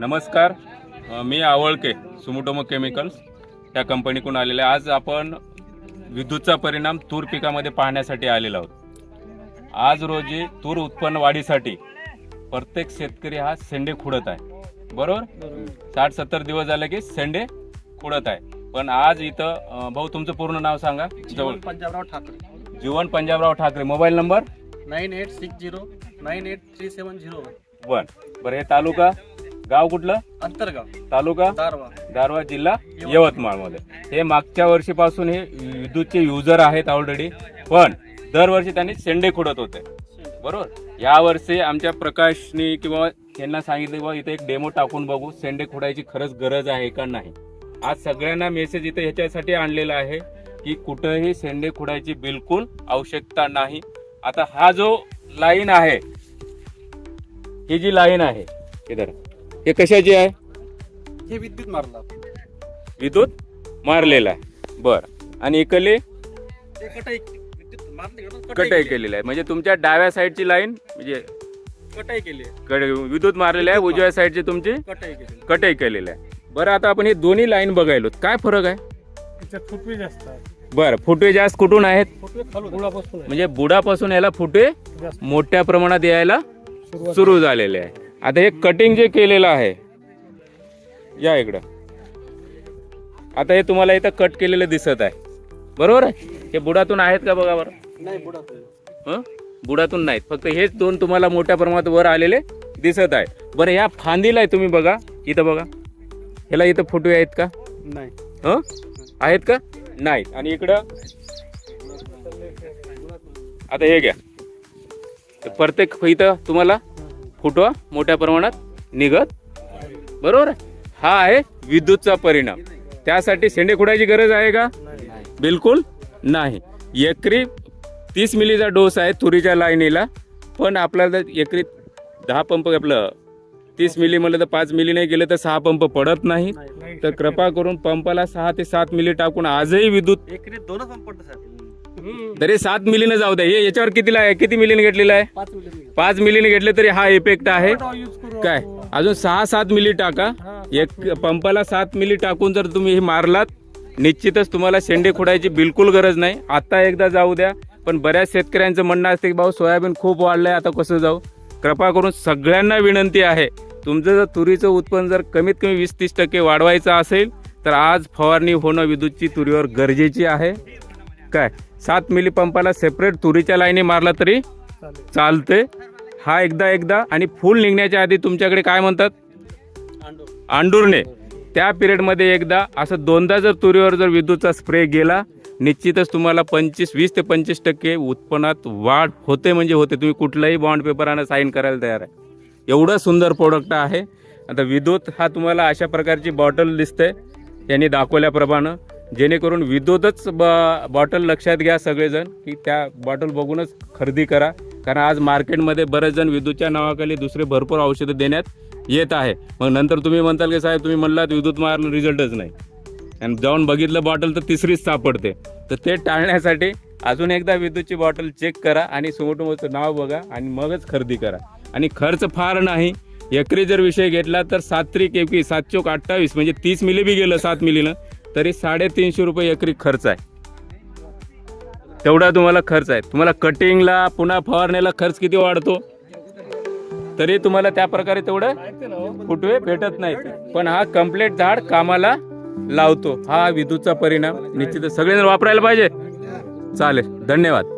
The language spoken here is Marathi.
नमस्कार. मी आवळके सुमुटोमो केमिकल्स या कंपनीकडून आलेले. आहे. आज आपण विद्युतचा परिणाम तूर पिकामध्ये पाहण्यासाठी आलेलो आहोत. आज रोजी तूर उत्पन्न वाढीसाठी प्रत्येक शेतकरी हा शेंडे खुडत आहे. बरोबर? साठ सत्तर दिवस झाले की शेंडे खुडत आहे. पण आज इथं भाऊ तुमचं पूर्ण नाव सांगा. जवळ. Jeevan Panjabrao Thakare. Jeevan Panjabrao Thakare. Mobile number? Nine eight six zero nine eight three seven zero one. बरं हे तालुका? गाव कुठलं? अंतरगाव. तालुका? दारवा दारवा जिल्हा यवतमाळमध्ये. हे मागच्या वर्षीपासून हे विद्युतचे युजर आहेत ऑलरेडी पण दरवर्षी त्यांनी शेंडे खुडत होते. बरोबर? यावर्षी आमच्या प्रकाशनी किंवा यांना सांगितलं बाबा इथे एक डेमो टाकून बघू शेंडे खुडायची खरंच गरज आहे का नाही? आज सगळ्यांना मेसेज इथे ह्याच्यासाठी आणलेला आहे की कुठंही शेंडे खुडायची बिलकुल आवश्यकता नाही. आता हा जो लाईन आहे ही जी लाईन आहे इधर हे कशाची आहे? हे विद्युत मारला. विद्युत मारलेला आहे. बर. आणि इकडली? ते कटाई विद्युत मारले का? कटाई केलेली आहे. म्हणजे तुमच्या डाव्या साईडची लाईन म्हणजे कटाई केली. कड- विद्युत मारलेली आहे. उजव्या साईडची तुमची कटाई केली. कटाई केलेली आहे. बरं आता आपण हे दोन्ही लाईन बघायलो काय फरक आहे? त्याच्यात फुटवे जास्त आहे बरं फुटवे जास्त कुठून आहेत? फुटवे खालून गुळापासून म्हणजे बुडापासून याला फुटवे जास्त. मोठ्या प्रमाणात यायला सुरू झालेले आहे. आता हे कटिंग जे केलेलं आहे या इकडं. आता हे तुम्हाला इथं कट केलेलं दिसत आहे. बरोबर आहे? हे बुडातून आहेत का बघा बरं? नाही बुडात हं? बुडातून नाहीत. फक्त हेच दोन तुम्हाला मोठ्या प्रमाणात वर आलेले दिसत आहे बरं या फांदीला आहे तुम्ही बघा. इथं बघा. ह्याला इथं फुटवे आहेत का? नाही. हं? आहेत का? नाहीत. आणि इकडं? आता हे घ्या. प्रत्येक इथं तुम्हाला फुटवा मोठ्या प्रमाणात निघत. बरोबर? हा आहे विद्युतचा परिणाम. त्यासाठी शेंडे खुडायची गरज आहे का? बिलकुल नाही. एकरी तीस मिलीचा डोस आहे तुरीच्या लाईनीला पण आपल्याला एकरी दहा पंप आपलं तीस मिली म्हणलं तर पाच मिली नाही गेलं तर सहा पंप पडत नाही. तर कृपा करून पंपाला सहा ते सात मिली टाकून आजही विद्युत एकरी दोनच पंप पडतं साहेब तरी सात मिलीनं जाऊ द्या हे याच्यावर कितीला आहे? किती मिलीने घेतलेला आहे? पाच मिलीने घेतले तरी हा इफेक्ट आहे. काय? अजून सहा सात मिली टाका. एक पंपाला सात मिली टाकून जर तुम्ही हे मारलात निश्चितच तुम्हाला शेंडे खुडायची बिलकुल गरज नाही. आता एकदा जाऊ द्या. पण बऱ्याच शेतकऱ्यांचं म्हणणं असते की भाऊ सोयाबीन खूप वाढलंय आता कसं जाऊ? कृपा करून सगळ्यांना विनंती आहे. तुमचं जर तुरीचं उत्पन्न जर कमीत कमी वीस तीस टक्के वाढवायचं असेल तर आज फवारणी होणं विद्युतची तुरीवर गरजेची आहे. काय? सात मिली पंपाला सेपरेट तुरीच्या लाईनी मारला तरी चालते हा एकदा एकदा आणि फुल निघण्याच्या आधी तुमच्याकडे काय म्हणतात? अंडो आंडूरने त्या पिरियडमध्ये एकदा असं दोनदा जर तुरीवर जर विद्युतचा स्प्रे गेला निश्चितच तुम्हाला पंचवीस वीस ते पंचवीस टक्के उत्पन्नात वाढ होते म्हणजे होते. तुम्ही कुठलाही बॉन्ड पेपरानं साईन करायला तयार आहे. एवढं सुंदर प्रोडक्ट आहे. आता विद्युत हा तुम्हाला अशा प्रकारची बॉटल दिसते. यांनी दाखवल्याप्रमाणे जेणेकरून विद्युतच ब बॉटल लक्षात घ्या सगळेजण की त्या बॉटल बघूनच खरेदी करा. कारण आज मार्केटमध्ये बरेच जण विद्युतच्या नावाखाली दुसरे भरपूर औषधं देण्यात येत आहे. मग नंतर तुम्ही म्हणताल की साहेब तुम्ही म्हणलात विद्युत मारलं रिझल्टच नाही. आणि जाऊन बघितलं बॉटल तर तिसरीच सापडते. तर ते टाळण्यासाठी अजून एकदा विद्युतची बॉटल चेक करा आणि सुमोटोमोचं नाव बघा आणि मगच खरेदी करा. आणि खर्च फार नाही. एकरी जर विषय घेतला तर सात त्रिक सात चोक अठ्ठावीस म्हणजे तीस मिली बी गेलं सात मिलीनं. तरी साडेतीनशे रुपये एकरी खर्च आहे. तेवढा तुम्हाला खर्च आहे. तुम्हाला कटिंगला पुन्हा फवारण्याला खर्च किती वाढतो? तरी तुम्हाला त्या प्रकारे तेवढं फुटवे भेटत नाही पण हा कंप्लीट झाड कामाला लावतो. हा विद्युतचा परिणाम. निश्चितच सगळे वापरायला पाहिजे. चालेल. धन्यवाद.